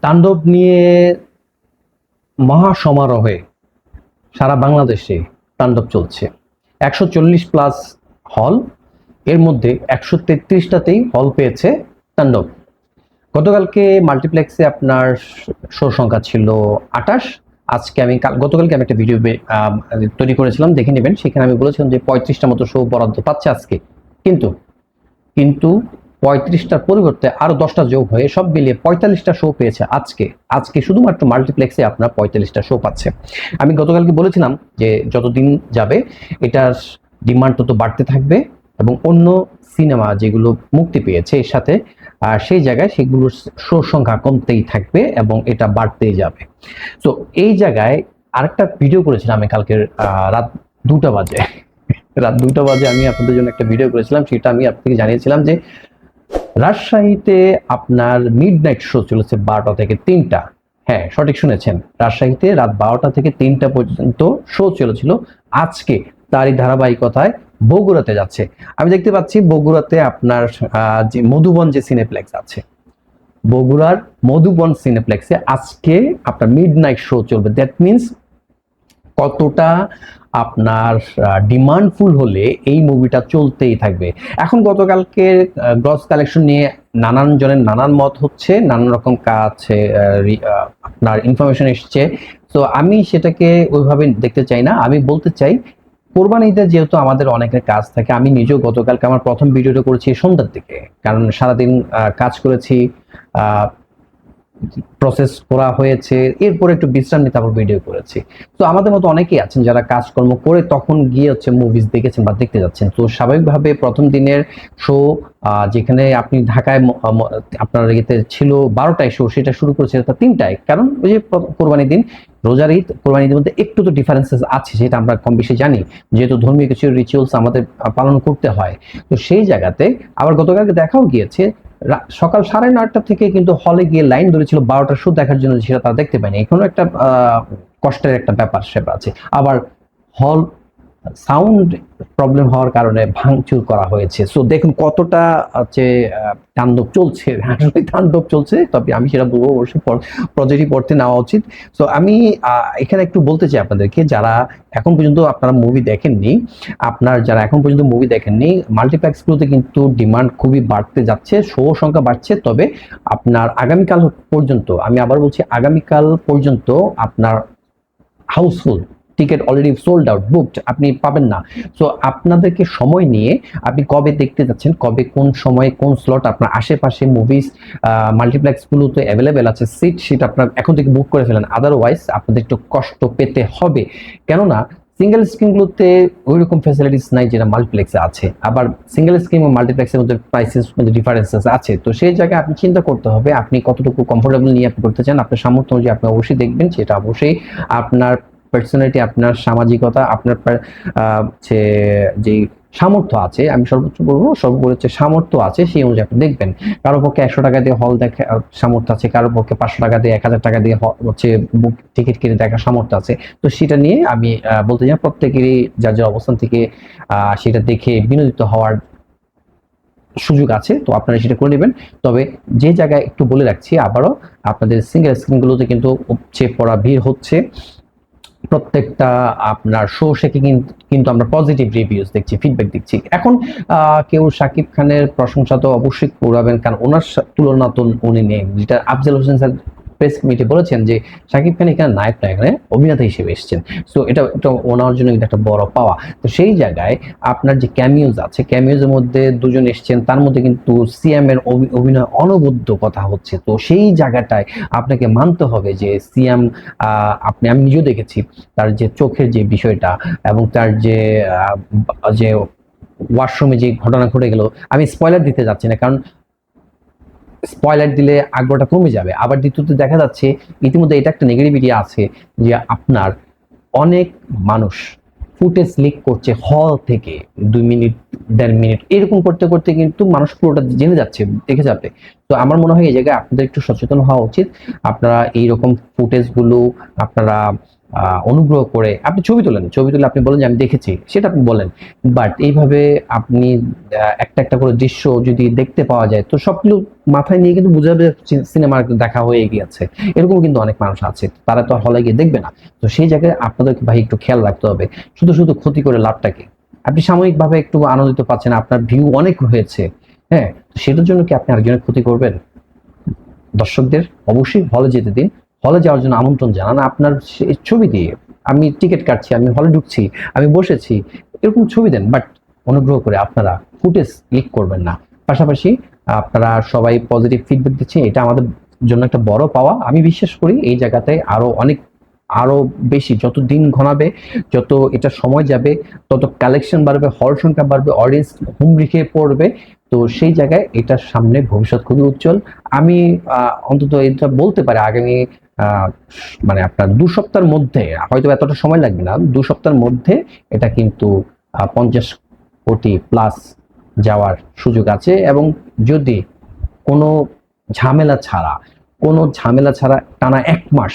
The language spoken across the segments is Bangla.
তাণ্ডব নিয়ে মহা সমারোহে সারা বাংলাদেশে তাণ্ডব চলছে। একশো চল্লিশ প্লাস হল, এর মধ্যে একশো তেত্রিশটাতেই হল পেয়েছে তাণ্ডব। গতকালকে মাল্টিপ্লেক্সে আপনার শো সংখ্যা ছিল আটাশ আজকে আমি কাল- গতকালকে আমি একটা ভিডিও তৈরি করেছিলাম, দেখে নেবেন। সেখানে আমি বলেছিলাম যে পঁয়ত্রিশটা মতো শো বরাদ্দ পাচ্ছে আজকে। কিন্তু কিন্তু পঁয়ত্রিশটার পরিবর্তে আরও দশটা যোগ হয়ে সব মিলিয়ে পঁয়তাল্লিশটা শো পেয়েছে আজকে। আজকে শুধুমাত্র মাল্টিপ্লেক্সে আপনার পঁয়তাল্লিশটা শো পাচ্ছে। আমি গতকালকে বলেছিলাম যে যতদিন যাবে, এটার ডিমান্ড তত বাড়তে থাকবে এবং অন্য সিনেমা যেগুলো মুক্তি পেয়েছে এর সাথে আর সেই জায়গায় সেগুলোর শো সংখ্যা কমতেই থাকবে এবং এটা বাড়তেই যাবে। তো এই জায়গায় আরেকটা ভিডিও করেছিলাম আমি কালকের রাত দুটা বাজে। রাত দুটা বাজে আমি আপনাদের জন্য একটা ভিডিও করেছিলাম, সেটা আমি আপনাকে জানিয়েছিলাম যে রাজশাহীতে আপনার মিড নাইট শো চলেছে বারোটা থেকে তিনটা। হ্যাঁ সঠিক শুনেছেন। রাজশাহীতে রাত বারোটা থেকে তিনটা পর্যন্ত শো চলেছিল। আজকে তারই ধারাবাহিকতায় বগুড়াতে যাচ্ছে। আমি দেখতে পাচ্ছি বগুড়াতে আপনার যে মধুবন যে সিনেপ্লেক্স আছে, বগুড়ার মধুবন সিনেপ্লেক্সে আজকে আপনার মিড নাইট শো চলবে। দ্যাট মিনস কতটা আপনার ডিমান্ডফুল হলে এই মুভিটা চলতেই থাকবে। এখন গতকালকে গ্রস কালেকশন নিয়ে নানান জনের নানান মত হচ্ছে, নানান রকম কাজ আপনার ইনফরমেশন এসছে। তো আমি সেটাকে ওইভাবে দেখতে চাই না। আমি বলতে চাই, কোরবানিতে যেহেতু আমাদের অনেকের কাজ থাকে, আমি নিজেও গতকালকে আমার প্রথম ভিডিওটা করেছি সন্ধ্যার দিকে। কারণ সারাদিন কাজ করেছি প্রসেস করা হয়েছে। এরপরে একটু বিশ্রাম নিয়ে তারপর ভিডিও করেছি। তো আমাদের মতো অনেকেই আছেন যারা কাজকর্ম করে তখন গিয়ে হচ্ছে মুভিজ দেখেছেন বা দেখতে যাচ্ছেন। তো স্বাভাবিকভাবে প্রথম দিনের শো যেখানে আপনি ঢাকায় আপনার ইয়েতে ছিল বারোটায় শো সেটা শুরু করেছে তা তিনটায়। কারণ ওই যে কোরবানির দিন, রোজার ঈদ, কোরবানির ঈদের মধ্যে একটু তো ডিফারেন্সেস আছে, সেটা আমরা কম বেশি জানি। যেহেতু ধর্মীয় কিছু রিচুয়ালস আমাদের পালন করতে হয়। তো সেই জায়গাতে আবার গতকালকে দেখাও গিয়েছে সকাল সাড়ে নয়টা থেকে কিন্তু হলে গিয়ে লাইন ধরেছিল বারোটার শো দেখার জন্য সেটা তারা দেখতে পায়নি। এখনও একটা কষ্টের একটা ব্যাপার সেটা আছে। আবার হল সাউন্ড প্রবলেম হওয়ার কারণে ভাঙচুর করা হয়েছে। সো দেখুন কতটা হচ্ছে তাণ্ডব চলছে আসলে তাণ্ডব চলছে, তবে আমি সেটা বলব অবশ্যই প্রজেক্টই পড়তে নেওয়া উচিত। সো আমি এখানে একটু বলতে চাই আপনাদেরকে, যারা এখন পর্যন্ত আপনারা মুভি দেখেননি, আপনার যারা এখন পর্যন্ত মুভি দেখেননি মাল্টিপ্লেক্সগুলোতে কিন্তু ডিমান্ড খুবই বাড়তে যাচ্ছে শো সংখ্যা বাড়ছে, তবে আপনার আগামীকাল পর্যন্ত, আমি আবার বলছি, আগামীকাল পর্যন্ত আপনার house full ticket already sold out booked আপনি পাবেন না। সো আপনাদেরকে সময় নিয়ে আপনি কবে দেখতে যাচ্ছেন, কবে কোন সময়ে কোন স্লট আপনার আশেপাশে মুভিজ মাল্টিপ্লেক্সগুলোতে অ্যাভেলেবেল আছে সিট সেটা আপনার এখন থেকে বুক করে ফেলেন। আদারওয়াইজ আপনাদের একটু কষ্ট পেতে হবে। কেননা সিঙ্গেল স্ক্রিনগুলোতে ওই রকম ফ্যাসিলিটিস নাই যেটা মাল্টিপ্লেক্সে আছে। আবার সিঙ্গেল স্ক্রিন এবং মাল্টিপ্লেক্সের মধ্যে প্রাইসেস মধ্যে ডিফারেন্সেস আছে। তো সেই জায়গায় আপনি চিন্তা করতে হবে, আপনি কতটুকু কমফোর্টেবল নিয়ে আপনি করতে চান, আপনার সামর্থ্য অনুযায়ী আপনি অবশ্যই দেখবেন, সেটা অবশ্যই আপনার পার্সোনালিটি আপনার সামাজিকতা, আপনার হচ্ছে যে সামর্থ্য আছে, আমি সর্বোচ্চ বলব সর্বোচ্চ হচ্ছে সামর্থ্য আছে, সেই অনুযায়ী আপনি দেখবেন। কারও পক্ষে একশো টাকা দিয়ে হল দেখা, সামর্থ্য আছে, কারও পক্ষে পাঁচশো টাকা দিয়ে, এক হাজার টাকা দিয়ে হচ্ছে বুক টিকিট কিনে দেখার সামর্থ্য আছে। তো সেটা নিয়ে আমি বলতে চাই, প্রত্যেকেরই যার যার অবস্থান থেকে সেটা দেখে বিনোদিত হওয়ার সুযোগ আছে, তো আপনারা সেটা করে নেবেন। তবে যে জায়গায় একটু বলে রাখছি, আবারও আপনাদের সিঙ্গেল স্ক্রিনগুলোতে কিন্তু উপচে পড়া ভিড় হচ্ছে প্রত্যেকটা আপনার শো শেখে কিন্তু আমরা পজিটিভ রিভিউজ দেখছি ফিডব্যাক দেখছি এখন কেউ সাকিব খানের প্রশংসা তো অবশ্যই করাবেন কারণ ওনার তুলনাতন উনি নেই। যেটা আফজাল হোসেন স্যার প্রেস মিটে বলেছেন যে শাকিব খান এখানে নায়ক না এখানে অভিনেতা হিসেবে এসেছেন। সো এটা এটা ওনার জন্য কিন্তু একটা বড় পাওয়া। তো সেই জায়গায় আপনার যে ক্যামিউজ আছে ক্যামিউজের মধ্যে দুজন এসেছেন, তার মধ্যে কিন্তু সিএম এর অভিনয় অনবদ্য কথা হচ্ছে। তো সেই জায়গাটায় আপনাকে মানতে হবে যে সিএম আপনি, আমি নিজেও দেখেছি তার যে চোখের যে বিষয়টা এবং তার যে যে ওয়াশরুমে যে ঘটনা ঘটে গেল। আমি স্পয়লার দিতে যাচ্ছি না, কারণ স্পয়লার দিলে আগ্রহটা কমে যাবে। আবার দ্বিতীয়ত দেখা যাচ্ছে, ইতিমধ্যে এটা একটা নেগেটিভিটি আছে যে আপনার অনেক মানুষ ফুটেজ লিক করছে হল থেকে, দুই মিনিট, দেড় মিনিট। এরকম করতে করতে কিন্তু মানুষ পুরোটা জেনে যাচ্ছে, দেখে যাবে। তো আমার মনে হয় এই জায়গায় আপনাদের একটু সচেতন হওয়া উচিত। আপনারা এইরকম ফুটেজগুলো আপনারা অনুগ্রহ করে আপনি ছবি তোলেন, ছবি তুলে আপনি বলেন যে আমি দেখেছি, সেটা আপনি বলেন। বাট এইভাবে আপনি একটা একটা করে দৃশ্য যদি দেখতে পাওয়া যায়, তো সবগুলো মাথায় নিয়ে কিন্তু বোঝাবে সিনেমা দেখা হয়ে গিয়েছে। এরকম কিন্তু অনেক মানুষ আছে, তারা তো হলে গিয়ে দেখবে না। তো সেই জায়গায় আপনাদেরকে ভাই একটু খেয়াল রাখতে হবে, শুধু শুধু ক্ষতি করে লাভটা কি? আপনি সাময়িকভাবে একটু আনন্দিত পাচ্ছেন, আপনার ভিউ অনেক হয়েছে হ্যাঁ? সেটার জন্য কি আপনি আরেকজনের ক্ষতি করবেন? দর্শকদের অবশ্যই হলে যেতে দিন। হলে যাওয়ার জন্য আমন্ত্রণ জানান। আপনার ছবি দিয়ে আমি টিকিট কাটছি, আমি হলে ঢুকছি, আমি বসেছি, এরকম ছবি দেন। বাট অনুগ্রহ করে আপনারা ফুটেজ ক্লিক করবেন না। পাশাপাশি আপনারা সবাই পজিটিভ ফিডব্যাক দিচ্ছেন, এটা আমাদের জন্য একটা বড় পাওয়া। আমি বিশ্বাস করি এই জায়গাতে আরও অনেক, আরও বেশি, যত দিন ঘনাবে, যত এটা সময় যাবে, তত কালেকশন বাড়বে হল সংখ্যা বাড়বে অডিয়েন্স হুমড়ি খেয়ে পড়বে। তো সেই জায়গায় এটার সামনে ভবিষ্যৎ খুবই উজ্জ্বল। আমি অন্তত এটা বলতে পারি, আগামী মানে আপনার দু সপ্তাহের মধ্যে হয়তো এতটা সময় লাগবে না, দু সপ্তাহের মধ্যে এটা কিন্তু পঞ্চাশ কোটি প্লাস যাওয়ার সুযোগ আছে এবং যদি কোনো ঝামেলা ছাড়া, কোনো ঝামেলা ছাড়া টানা এক মাস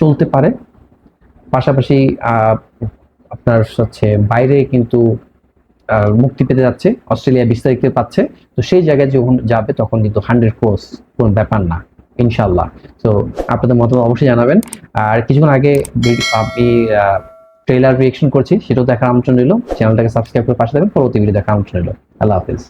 চলতে পারে, পাশাপাশি আপনার হচ্ছে বাইরে কিন্তু মুক্তি পেতে যাচ্ছে, অস্ট্রেলিয়া বিস্তারিত পাচ্ছে, তো সেই জায়গায় যখন যাবে তখন কিন্তু হান্ড্রেড ক্রোস কোনো ব্যাপার না। ইনশাল্লাহ তো আপনাদের মতামত অবশ্যই জানাবেন। আর কিছুক্ষণ আগে আমি ট্রেলার রিয়েকশন করছি, সেটাও দেখার আমন্ত্রণ রইল। চ্যানেলটাকে সাবস্ক্রাইব করে পাশে দেবেন পরবর্তী ভিডিও দেখার আমন্ত্রণ রইল। আল্লাহ হাফিজ।